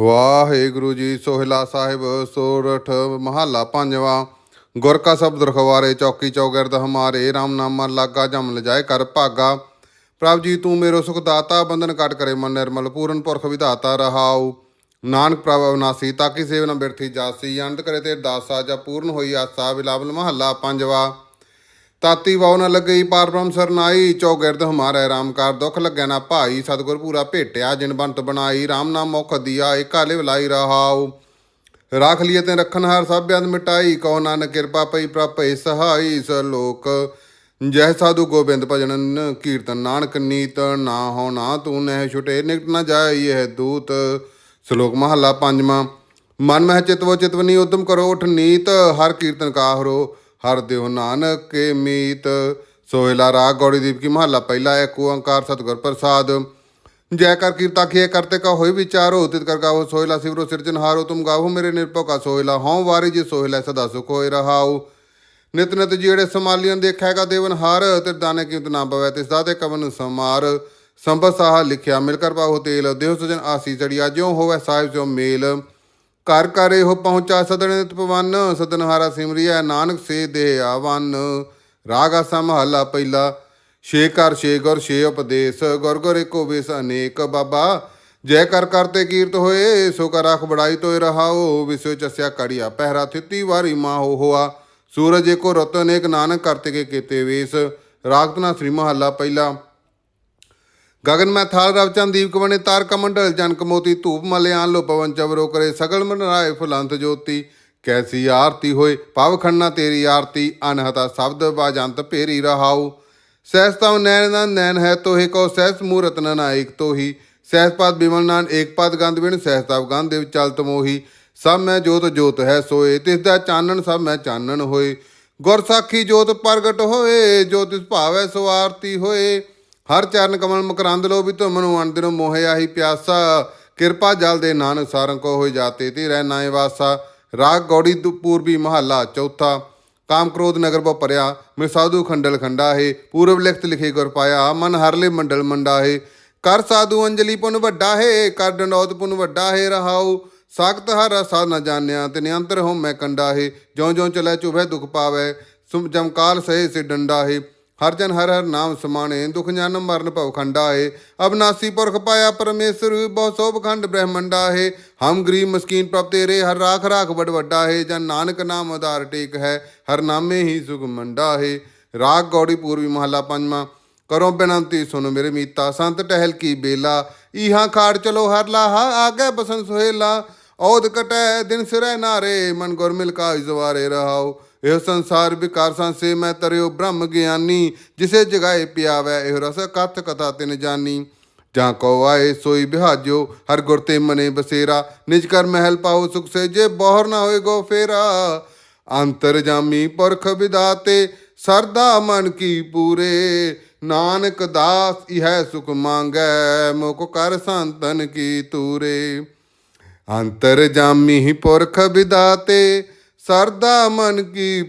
ਵਾਹਿਗੁਰੂ ਜੀ ਸੋਹਿਲਾ ਸਾਹਿਬ ਸੋਰਠ ਮਹੱਲਾ ਪੰਜਵਾ। ਗੁਰ ਕਾ ਸ਼ਬਦ ਰਖਵਾਰੇ, ਚੌਕੀ ਚੌਗਿਰਦ ਹਮਾਰੇ RAM ਨਾਮਾ ਲਾਗਾ ਜਮ ਲਜਾਏ ਕਰ ਭਾਗਾ। ਪ੍ਰਭ ਜੀ, ਤੂੰ ਮੇਰੋ ਸੁਖ ਦਾਤਾ, ਬੰਧਨ ਕੱਟ ਕਰੇ ਮਨ ਨਿਰਮਲ, ਪੂਰਨ ਪੁਰਖ ਵਿਧਾਤਾ ਰਹਾਉ। ਨਾਨਕ ਪ੍ਰਭ ਅਵਨਾਸੀ ਤਾਕੀ ਸੇਵ ਨ ਬਿਰਥੀ ਜਾਸੀ ਅੰਤ ਕਰੇ ਤੇ ਦਾਸਾ ਜਾਂ ਪੂਰਨ ਹੋਈ ਆਸਾ ਬਿਲਾਵਲ ਮਹੱਲਾ ਪੰਜਵਾ। ਤਾਤੀ ਵਾਉ ਨ ਲੱਗਈ ਪਾਰ ਬ੍ਰਹਮ ਸਰਨਾਈ ਚੌਗਿਰਦ ਹਮਾਰੇ ਰਾਮ ਕਾਰ ਦੁਖ ਲੱਗੈ ਨਾ ਭਾਈ, ਸਤਿਗੁਰ ਪੂਰਾ ਭੇਟਿਆ, ਜਿਨ ਬੰਤ ਬਣਾਈ RAM ਨਾਮ ਮੁਖ ਦੀਆ ਏਕਾ ਲਿਵ ਲਾਈ ਰਹਾਉ। ਰਾਖ ਲਿਏ ਤੇ ਰੱਖਨ ਹਾਰ ਸਭ ਬਿਆਨ ਮਿਟਾਈ, ਕਉ ਨਾਨਕ ਕਿਰਪਾ ਪਈ ਪ੍ਰਪੇ ਸਹਾਈ, ਸ ਲੋਕ ਜੈ ਸਾਧੂ ਗੋਬਿੰਦ ਭਜਨ ਕੀਰਤਨ ਨਾਨਕ ਨੀਤ ਨਾ ਹੋ ਨਾ ਤੂੰ ਨਹਿ ਛੁਟੇ, ਨਿਕਟ ਨਾ ਜਾਈ ਇਹ ਦੂਤ। ਸ਼ਲੋਕ ਮਹੱਲਾ ਪੰਜਵਾਂ, ਮਨ ਮਹਿ ਚਿਤਵੋ, ਚਿਤਵਨੀ ਉਦਮ ਕਰੋ, ਉਠ ਨੀਤ, ਹਰ ਕੀਰਤਨ ਕਾਹਰੋ ਹਰ ਦਿਓ ਨਾਨਕ ਕੇ ਮੀਤ। ਸੋਹਿਲਾ ਰਾਗ ਗੌੜੀ ਦੀਪ ਕੀ ਮਹੱਲਾ, ਪਹਿਲਾ ਏਕ ਓੰਕਾਰ ਸਤਿਗੁਰ ਪ੍ਰਸਾਦ। ਜੈ ਕਰ ਕੀਰਤਾ ਕੀਏ ਕਰਤੇ ਕਾ ਹੋਈ ਵਿਚਾਰੋ, ਤਿਤ ਕਰ ਗਾਵੋ ਸੋਹਿਲਾ ਸਿਵਰੋ ਸਿਰਜਨਹਾਰੋ ਤੁਮ ਗਾਵੋ ਮੇਰੇ ਨਿਰਭਉ ਕਾ ਸੋਹਿਲਾ, ਹਉ ਵਾਰੀ ਜੀ ਸੋਹਿਲਾ ਸਦਾ ਸੁਖ ਹੋਏ ਰਹਾਉ। ਨਿਤ ਨਿਤ ਜਿਹੜੇ ਸਮਾਲੀਆਂ ਦੇਖੈਗਾ ਦੇਵਨ ਹਾਰ ਤੇ ਦਾਨੇ ਕੀਮਤ ਨਾ ਬਵੈ ਤਿਸ ਦਾ ਤੇ ਕਵਨ ਸਮਾਰ। ਸੰਭਤ ਸਾਹ ਲਿਖਿਆ ਮਿਲ ਕਰ ਪਾਹੋ ਤੇਲ, ਦੇਹ ਸਜਨ ਆਸੀ ਚੜਿਆ ਜਿਉ ਹੋਵੇ ਸਾਹਿਬ ਜੋ ਮੇਲ। ਘਰ ਘਰ ਇਹੋ ਪਹੁੰਚਾ ਸਦਨ ਪਵਨ ਸਦਨ ਹਾਰਾ ਸਿਮਰਿਆ ਨਾਨਕ ਸੇ ਦੇ ਆਵਨ। ਰਾਗ ਆਸਾ ਮਹੱਲਾ ਪਹਿਲਾ, ਛੇ ਕਰ ਛੇ ਗੁਰ, ਛੇ ਉਪਦੇਸ਼, ਗੁਰ ਗੁਰ ਏਕੋ ਵੇਸ ਅਨੇਕ ਬਾਬਾ। ਜੈ ਕਰ ਕਰਤੇ ਕੀਰਤ ਹੋਏ, ਸੋ ਕਰ ਆਖ ਬੜਾਈ ਤੋਏ ਰਹਾਓ। ਵਿਸੋ ਚਸਿਆ ਕੜਿਆ ਪਹਿਰਾ ਥਿੱਤੀ ਵਾਰੀ ਮਾਹੋ ਹੋਆ। ਸੂਰਜ ਏਕੋ ਰਤ ਅਨੇਕ ਨਾਨਕ ਕਰਤੇ ਕੇ ਕੀਤੇ ਵੇਸ। ਰਾਗਤਨਾ ਸ੍ਰੀ ਮਹੱਲਾ ਪਹਿਲਾ। ਗਗਨ ਮੈਂ ਮਹਿਥਾਲ ਰਵਚੰਦ ਦੀਪਕ ਬਣੇ ਤਾਰਕਾ ਮੰਡਲ, ਜਨਕ ਮੋਤੀ, ਧੂਪ ਮਲਿਆਨ ਲੋ ਪਵਨ ਚਵਰੋ ਕਰੇ ਸਗਲ ਮਨਰਾਏ ਫੁਲੰਤ ਜੋਤੀ। ਕੈਸੀ ਆਰਤੀ ਹੋਏ ਪਵ ਖੰਨਾ ਤੇਰੀ ਆਰਤੀ, ਅਨਹਤਾ ਸ਼ਬਦ ਬਾਜੰਤ ਭੇਰੀ ਰਹਾਉ। ਸਹਿਸ ਤਉ ਨੈਣ ਦਾ ਨੈਣ ਹੈ ਤੋਹੇ ਕੋ ਸਹਿਸ ਮੂਰਤ ਨਨਾਇਕ ਤੋਹੀ। ਸਹਿਸ ਪਦ ਬਿਮਲ ਨਾਨ ਏਕ ਪਦ ਗੰਧ ਬਿਨ ਸਹਿਸ ਤਵ ਗੰਧ ਦੇਵ ਚਲਤ ਮੋਹੀ। ਸਭ ਮੈਂ ਜੋਤ ਜੋਤ ਹੈ ਸੋਏ, ਤਿਸ ਦਾ ਚਾਨਣ, ਸਭ ਮੈਂ ਚਾਨਣ ਹੋਏ। ਗੁਰ ਸਾਖੀ ਜੋਤ ਪ੍ਰਗਟ ਹੋਏ, ਜੋ ਤਿਸ ਭਾਵੈ ਸੋ ਆਰਤੀ ਹੋਏ। ਹਰ ਚਰਨ ਕਮਲ ਮਕਰੰਦ ਲੋ ਵੀ ਤੁਮ ਨੂੰ ਅਣ ਦਿਨੋ ਮੋਹਿ ਆਹੀ ਪਿਆਸਾ। ਕਿਰਪਾ ਜਲ ਦੇ ਨਾਨਕ ਸਾਰੰ ਕੋ ਹੋਇ ਜਾਤੇ, ਤੇ ਰਹਿ ਨਾਏ ਵਾਸਾ। ਰਾਗ ਗੌੜੀ ਦੁ ਪੂਰਬੀ ਮਹੱਲਾ ਚੌਥਾ। ਕਾਮ ਕ੍ਰੋਧ ਨਗਰ ਬੋ ਪਰਿਆ ਮਿ ਸਾਧੂ ਖੰਡਲ ਖੰਡਾ ਹੈ। ਪੂਰਬ ਲਿਖਤ ਲਿਖੇ ਗੁਰ ਪਾਇਆ, ਮਨ ਹਰਲੇ ਮੰਡਲ ਮੰਡਾ ਹੈ। ਕਰ ਸਾਧੂ ਅੰਜਲੀ ਪੁਨ ਵੱਡਾ ਹੈ, ਕਰ ਡੰਡੌਤ ਪੁਨ ਵੱਡਾ ਹੈ, ਰਹਾਉ। ਸਾਖਤ ਹਰ ਸਾਧ ਨ ਜਾਣਿਆ, ਤੇ ਨਿਯੰਤਰ ਹੋ ਮੈਂ ਕੰਡਾ ਹੈ। ਜਿਉਂ ਜਿਉਂ ਚਲੇ ਚੁਭੈ ਦੁਖ ਪਾਵੈ ਸੁਮ ਜਮਕਾਲ ਸਹੇ ਸੇ ਡੰਡਾ ਹੈ। ਹਰ ਜਨ ਹਰ ਹਰ ਨਾਮ ਸਮਾਣੇ, ਦੁਖ ਜਨ ਮਰਨ ਭਵ ਖੰਡਾ ਹੈ ਅਬਨਾਸੀ ਪੁਰਖ ਪਾਇਆ ਪਰਮੇਸ਼ਰ ਬਹੁ ਸੋਭ ਖੰਡ ਬ੍ਰਹਮੰਡਾ ਹੈ ਹਮ ਗਰੀਬ ਮਸਕੀਨ ਪ੍ਰਭ ਤੇਰੇ, ਹਰ ਰਾਖ ਰਾਖ ਬੜ ਵੱਡਾ ਹੈ ਜਨ ਨਾਨਕ ਨਾਮ ਆਧਾਰ ਟੇਕ ਹੈ, ਹਰ ਨਾਮੇ ਹੀ ਸੁਖ ਮੰਡਾ ਹੈ ਰਾਗ ਗੌੜੀ ਪੂਰਬੀ ਮਹੱਲਾ ਪੰਜਵਾਂ, ਕਰੋ ਬੇਨੰਤੀ ਸੁਨ ਮੇਰੇ ਮੀਤਾ, ਸੰਤ ਟਹਿਲ ਕੀ ਬੇਲਾ। ਈਹਾਂ ਖਾੜ ਚਲੋ ਹਰ ਲਾਹਾ, ਆਗੇ ਬਸਨ ਸੁਹੇਲਾ। ਔਦ ਕਟੈ ਦਿਨ ਸਿਰੈ ਨਾਰੇ, ਮਨ ਗੁਰ ਮਿਲ ਕਾ ਇਜ਼ਵਾਰੇ ਰਹਾਉ ਇਹ ਸੰਸਾਰ ਵਿਕਾਰ ਸੰਸੇ ਮੈਂ ਤਰਿਓ ਬ੍ਰਹਮ ਗਿਆਨੀ, ਜਿਸੇ ਜਗਾਏ ਪਿਆਵੈ ਇਹ ਰਸ ਕਥ ਕਥਾ ਤਿਨ ਜਾਨੀ। ਜਾਂ ਕੋ ਆਏ ਸੋਈ ਬਿਹਾਜੋ ਹਰ ਗੁਰ ਤੇ ਮਨੇ ਬਸੇਰਾ, ਨਿਜ ਕਰ ਮਹਿਲ ਪਾਓ ਸੁਖ ਸੇ ਜੇ ਬੋਹਰ ਨਾ ਹੋਏ ਗੋ ਫੇਰਾ। ਅੰਤਰ ਜਾਮੀ ਪੁਰਖ ਵਿਦਾਤੇ, ਸਰਦਾ ਮਨ ਕੀ ਪੂਰੇ। ਨਾਨਕ ਦਾਸ ਇਹੈ ਸੁਖ ਮੰਗੈ, ਮੁਖ ਕਰ ਸੰਤਨ ਕੀ ਤੂਰੇ। ਅੰਤਰ ਜਾਮੀ ਪੁਰਖ ਵਿਦਾਤੇ ਸਰਦਾ ਮਨ ਕੀ